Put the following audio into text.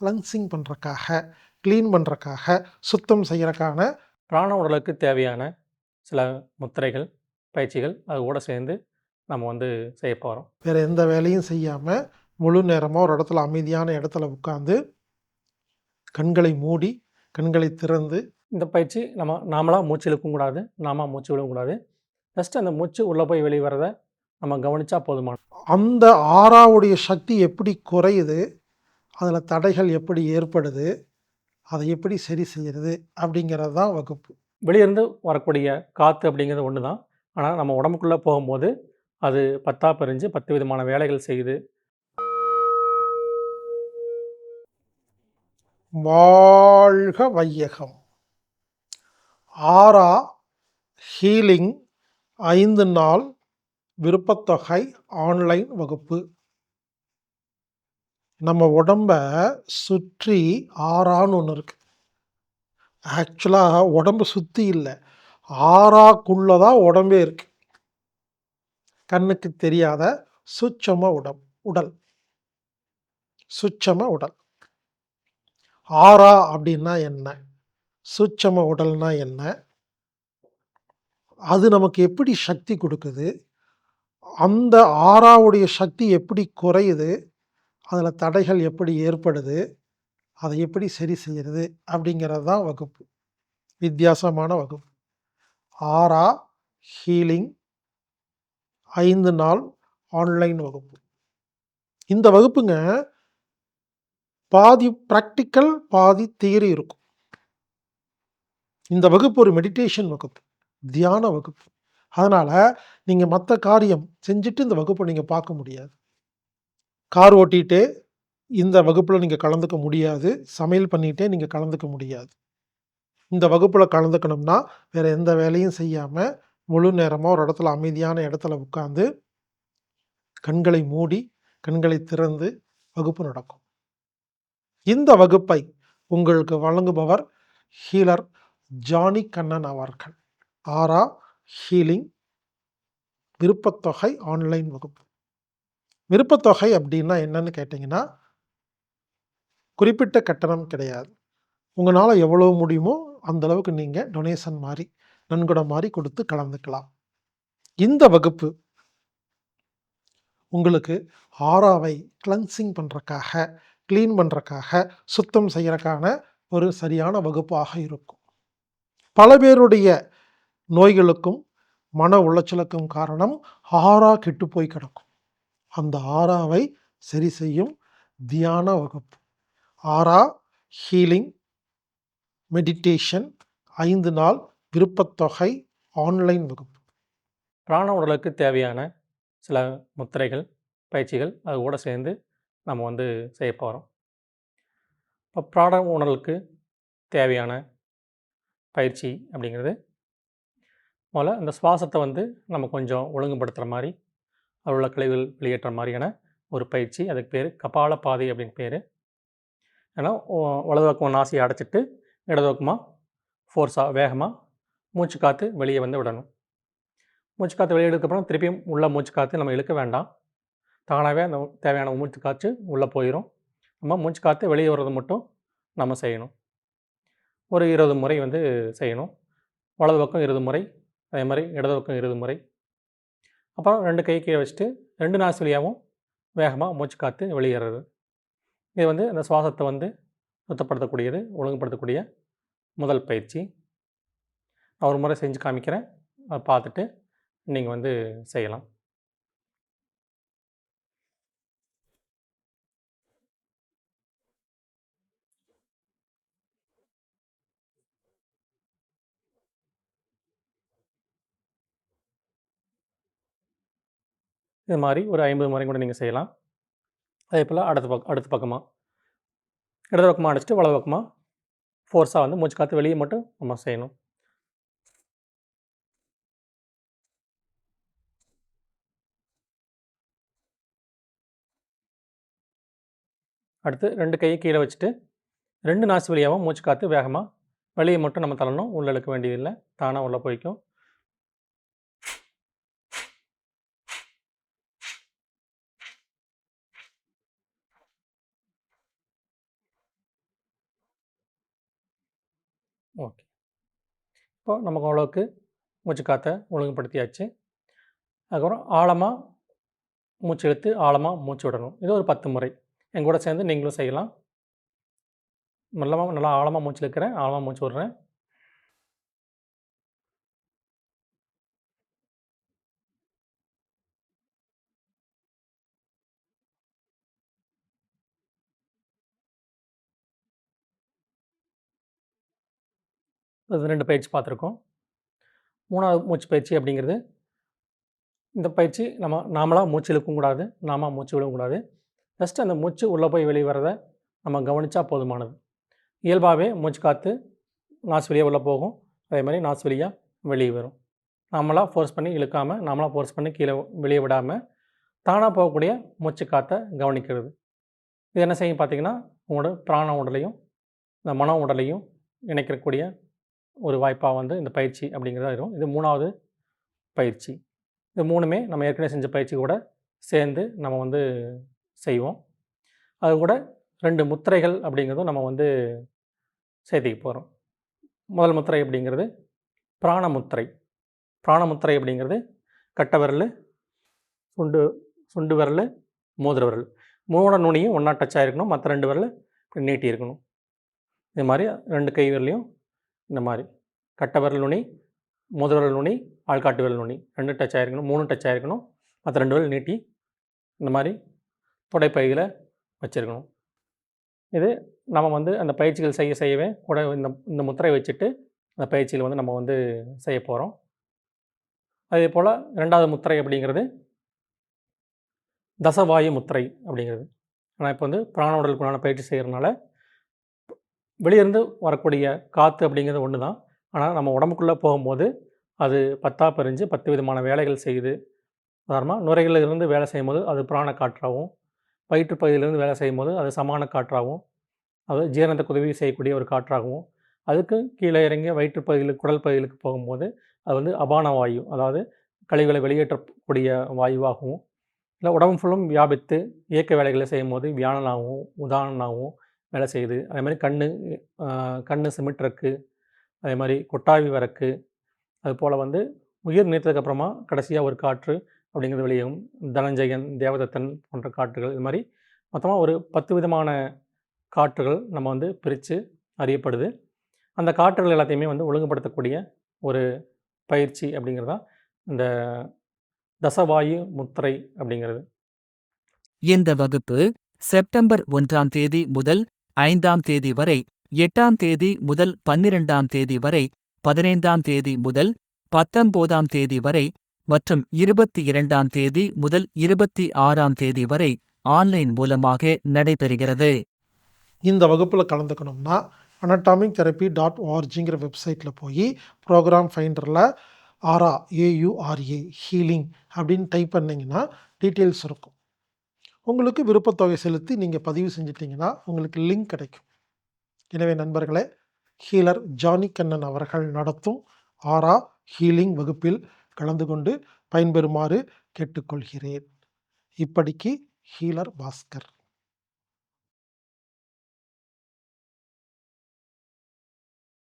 Cleansing பண்ணுறக்காக clean பண்ணுறக்காக சுத்தம் செய்யறக்கான பிராண உடலுக்கு தேவையான சில முத்திரைகள் பயிற்சிகள் அது கூட சேர்ந்து நம்ம வந்து செய்ய போகிறோம் வேறு எந்த வேலையும் செய்யாமல் முழு நேரமாக ஒரு இடத்துல அமைதியான இடத்துல உட்காந்து கண்களை மூடி கண்களை திறந்து இந்த பயிற்சி நம்ம நாமளாக மூச்சு இழுக்கவும் கூடாது நாம மூச்சு விடவும் கூடாது. ஜஸ்ட் அந்த மூச்சு உள்ளே போய் வெளியே வரதை நம்ம கவனிச்சா போதுமான அந்த ஆறாவுடைய சக்தி எப்படி குறையுது? அதில் தடைகள் எப்படி ஏற்படுது அதை எப்படி சரி செய்யறது அப்படிங்கிறது தான் வகுப்பு. வெளியிருந்து வரக்கூடிய காற்று அப்படிங்கிறது ஒன்று தான். ஆனால் நம்ம உடம்புக்குள்ளே போகும்போது அது பத்தா பிரிஞ்சு பத்து விதமான வேலைகள் செய்யுது. வாழ்க வையகம். ஆரா ஹீலிங் ஐந்து நாள் விருப்பத்தொகை ஆன்லைன் வகுப்பு. நம்ம உடம்ப சுற்றி ஆறான்னு ஒன்று இருக்குது ஆக்சுவலாக உடம்பு சுற்றி இல்லை. ஆறாக்குள்ளே தான் உடம்பே இருக்குது கண்ணுக்கு தெரியாத சுச்சம உடம் உடல். சுச்சம உடல். ஆறா அப்படின்னா என்ன? சுச்சம உடல்னா என்ன? அது நமக்கு எப்படி சக்தி கொடுக்குது? அந்த ஆறாவுடைய சக்தி எப்படி குறையுது? அதில் தடைகள் எப்படி ஏற்படுது அதை எப்படி சரி செய்கிறது அப்படிங்கிறது தான் வகுப்பு. வித்தியாசமான வகுப்பு. ஆறா ஹீலிங். ஐந்து நாள் ஆன்லைன் வகுப்பு. இந்த வகுப்புங்க பாதி ப்ராக்டிக்கல் பாதி தியரி இருக்கும். இந்த வகுப்பு ஒரு மெடிடேஷன் வகுப்பு தியான வகுப்பு. அதனால் நீங்கள் மற்ற காரியம் செஞ்சுட்டு இந்த வகுப்பை நீங்கள் பார்க்க முடியாது. கார் ஓட்டிகிட்டே இந்த வகுப்பில் நீங்கள் கலந்துக்க முடியாது. சமையல் பண்ணிகிட்டே நீங்கள் கலந்துக்க முடியாது. இந்த வகுப்பில் கலந்துக்கணும்னா வேறு எந்த வேலையும் செய்யாமல் முழு நேரமாக ஒரு இடத்துல அமைதியான இடத்துல உட்காந்து கண்களை மூடி கண்களை திறந்து வகுப்பு நடக்கும். இந்த வகுப்பை உங்களுக்கு வழங்குபவர் ஹீலர் ஜானி கண்ணன் அவர்கள். ஆரா ஹீலிங் விருப்பத்தொகை ஆன்லைன் வகுப்பு. விருப்பத்தொகை அப்படின்னா என்னன்னு கேட்டிங்கன்னா குறிப்பிட்ட கட்டணம் கிடையாது. உங்களால் எவ்வளோ முடியுமோ அந்த அளவுக்கு நீங்கள் டொனேஷன் மாதிரி நன்கொடை மாதிரி கொடுத்து கலந்துக்கலாம். இந்த வகுப்பு உங்களுக்கு ஆறாவை கிளன்சிங் பண்ணுறக்காக க்ளீன் பண்ணுறக்காக சுத்தம் செய்கிறக்கான ஒரு சரியான வகுப்பாக இருக்கும். பல பேருடைய நோய்களுக்கும் மன உளைச்சலுக்கும் காரணம் ஆறா கெட்டு போய் கிடக்கும். அந்த ஆறாவை சரி செய்யும் தியான வகுப்பு. ஆறா ஹீலிங் மெடிடேஷன் ஐந்து நாள் விருப்பத்தொகை ஆன்லைன் வகுப்பு. பிராண உடலுக்கு தேவையான சில முத்திரைகள் பயிற்சிகள் அது கூட சேர்ந்து நம்ம வந்து செய்ய போகிறோம் இப்போ பிராண உணர்வுக்கு தேவையான பயிற்சி அப்படிங்கிறது முதல்ல இந்த சுவாசத்தை வந்து நம்ம கொஞ்சம் ஒழுங்குபடுத்துகிற மாதிரி அதில் உள்ள கழிவுகள் வெளியேற்ற மாதிரியான ஒரு பயிற்சி. அதுக்கு பேர் கபால பாதை அப்படின்னு பேர். ஏன்னா வலது பக்கம் நாசியை அடைச்சிட்டு இடது பக்கமாக ஃபோர்ஸாக வேகமாக மூச்சு காற்று வெளியே வந்து விடணும். மூச்சு காற்று வெளியே எடுக்கப்புறம் திருப்பியும் உள்ளே மூச்சு காற்று நம்ம இழுக்க வேண்டாம். தானாகவே அந்த தேவையான மூச்சு காற்று உள்ளே போயிடும் நம்ம மூச்சு காற்று வெளியே வர்றது மட்டும் நம்ம செய்யணும். ஒரு இருபது முறை வந்து செய்யணும். வலது பக்கம் இருபது முறை அதே மாதிரி இடது பக்கம் இருபது முறை அப்புறம் ரெண்டு கை கீழே வச்சுட்டு ரெண்டு நாசு வழியாகவும் வேகமாக மூச்சு காற்று வெளியேறது. இது வந்து அந்த சுவாசத்தை வந்து சுத்தப்படுத்தக்கூடியது ஒழுங்குபடுத்தக்கூடிய முதல் பயிற்சி. நான் ஒரு முறை செஞ்சு காமிக்கிறேன். அதை பார்த்துட்டு நீங்கள் வந்து செய்யலாம். இது மாதிரி ஒரு ஐம்பது முறை கூட நீங்கள் செய்யலாம். அதே போல் அடுத்த பக்கம் அடுத்த பக்கமாக இடது பக்கமாக அடிச்சுட்டு வலது பக்கமாக ஃபோர்ஸாக வந்து மூச்சு காற்று வெளியே மட்டும் நம்ம செய்யணும். அடுத்து ரெண்டு கையை கீழே வச்சுட்டு ரெண்டு நாசி வழியாகவும் மூச்சு காற்று வேகமாக வெளியே மட்டும் நம்ம தள்ளணும். உள்ளே இழுக்க வேண்டியதில்லை. தானாக உள்ளே போய்க்கும். ஓகே. இப்போ நமக்கு ஓரளவுக்கு மூச்சு காற்றை ஒழுங்குபடுத்தியாச்சு. அதுக்கப்புறம் ஆழமாக மூச்சு இழுத்து, ஆழமாக மூச்சு விடணும். இது ஒரு 10 முறை. எங்கூட சேர்ந்து நீங்களும் செய்யலாம். மெல்லமா நல்லா ஆழமாக மூச்சு இழுக்கிறேன், ஆழமாக மூச்சு விடுறேன். ரெண்டு பயிற்சி பார்த்துருக்கோம். மூணாவது மூச்சு பயிற்சி அப்படிங்கிறது, இந்த பயிற்சி நம்ம நாமளாக மூச்சு இழுக்கும் கூடாது, நாம மூச்சு விடவும் கூடாது. ஜஸ்ட் அந்த மூச்சு உள்ளே போய் வெளியே வர்றத நம்ம கவனித்தா போதுமானது. இயல்பாகவே மூச்சு காற்று நாசு வழியா உள்ளே போகும். அதே மாதிரி நாசு வெளியாக வெளியே வரும். நாமளாக ஃபோர்ஸ் பண்ணி இழுக்காமல் நாமளாக ஃபோர்ஸ் பண்ணி கீழே வெளியே விடாமல் தானாக போகக்கூடிய மூச்சு காற்றை கவனிக்கிறது. இது என்ன செய்யும் பார்த்தீங்கன்னா, உங்களோட பிராண உடலையும், இந்த மன உடலையும் இணைக்கக்கூடிய ஒரு வாய்ப்பாக வந்து இந்த பயிற்சி அப்படிங்கிறதா இருக்கும். இது மூணாவது பயிற்சி. இது மூணுமே நம்ம ஏற்கனவே செஞ்ச பயிற்சி கூட சேர்ந்து நம்ம வந்து செய்வோம். அது கூட ரெண்டு முத்திரைகள் அப்படிங்கிறதும் நம்ம வந்து சேர்த்திக்க போகிறோம் முதல் முத்திரை அப்படிங்கிறது பிராணமுத்திரை பிராணமுத்திரை அப்படிங்கிறது கட்டை விரலு, சுண்டு சுண்டு விரலு, மோதிர விரல். மூணு நுனியும் ஒன்றா டச் ஆயிருக்கணும். மத்த 2 விரலு நீட்டி இருக்கணும். இது மாதிரி ரெண்டு கை விரலையும் இந்த மாதிரி. கட்டவரல் நுனி, முதல்வரல் நுனி, ஆள்காட்டு விரல் நுனி. ரெண்டு டச் ஆகிருக்கணும் மூணு டச் ஆகிருக்கணும் மற்ற ரெண்டு விரல் நீட்டி இந்த மாதிரி தொடைப்பைகளை வச்சுருக்கணும். இது நம்ம வந்து அந்த பயிற்சிகள் செய்ய செய்யவே கூட இந்த இந்த முத்திரை வச்சுட்டு, அந்த பயிற்சியில வந்து நம்ம வந்து செய்ய போகிறோம் அதே போல் ரெண்டாவது முத்திரை அப்படிங்கிறது தசவாயு முத்திரை அப்படிங்கிறது. ஆனால் இப்போ வந்து பிராண உடலுக்கு பயிற்சி செய்கிறதுனால வெளியிருந்து வரக்கூடிய காற்று அப்படிங்கிறது ஒன்று தான். ஆனால் நம்ம உடம்புக்குள்ளே போகும்போது, அது 10ஆ பிரிஞ்சு 10 விதமான வேலைகள் செய்யுது. உதாரணமாக நுரைகளிலிருந்து இருந்து வேலை செய்யும்போது, அது புராண காற்றாகவும் வயிற்று பகுதியிலிருந்து வேலை செய்யும்போது, அது சமான காற்றாகவும் அது ஜீரணத்துக்கு உதவி செய்யக்கூடிய ஒரு காற்றாகவும், அதுக்கு கீழே இறங்கி வயிற்று பகுதியில குடல் பகுதிகளுக்கு போகும்போது, அது வந்து அபான வாயு. அதாவது கழிவுகளை வெளியேற்றக்கூடிய வாயுவாகவும், இல்லை உடம்பு ஃபுல்லும் வியாபித்து இயக்க வேலைகளை செய்யும்போது வியானனாகவும் உதானனாவும் வேலை செய்யுது. அதே மாதிரி கண் கண் கண்ணு அதே மாதிரி கொட்டாவி வரக்கு, அதுபோல வந்து உயிர் நீத்ததுக்கப்புறமா கடைசியாக ஒரு காற்று அப்படிங்கிறது வெளியாகும். தனஞ்சயன், தேவதத்தன் போன்ற காற்றுகள் இது மாதிரி மொத்தமாக ஒரு 10 விதமான காற்றுகள் நம்ம வந்து பிரித்து அறியப்படுது. அந்த காற்றுகள் எல்லாத்தையுமே வந்து ஒழுங்குபடுத்தக்கூடிய ஒரு பயிற்சி அப்படிங்கிறது தான் இந்த தசவாயு முத்திரை அப்படிங்கிறது. இந்த வகுப்பு செப்டம்பர் ஒன்றாம் தேதி முதல் ஐந்தாம் தேதி வரை, எட்டாம் தேதி முதல் 12ஆம் தேதி வரை, 15ஆம் தேதி முதல் 19ஆம் தேதி வரை மற்றும் 22ஆம் தேதி முதல் 26ஆம் தேதி வரை ஆன்லைன் மூலமாக நடைபெறுகிறது. இந்த வகுப்புல கலந்துக்கணும்னா, அனட்டாமிக் தெரப்பி டாட் ஓஆர்ஜிங்கிற வெப்சைட்ல போய் program ஃபைண்டரில் aura A U R A healing அப்படின்னு டைப் பண்ணீங்கன்னா, டீட்டெயில்ஸ் இருக்கும். உங்களுக்கு விருப்பத்தொகை செலுத்தி நீங்கள் பதிவு செஞ்சிட்டிங்கன்னா உங்களுக்கு லிங்க் கிடைக்கும். எனவே நண்பர்களே, ஹீலர் ஜானி கண்ணன் அவர்கள் நடத்தும் ஆரா ஹீலிங் வகுப்பில் கலந்து கொண்டு பயன்பெறுமாறு கேட்டுக்கொள்கிறேன். இப்படிக்கு ஹீலர் பாஸ்கர்.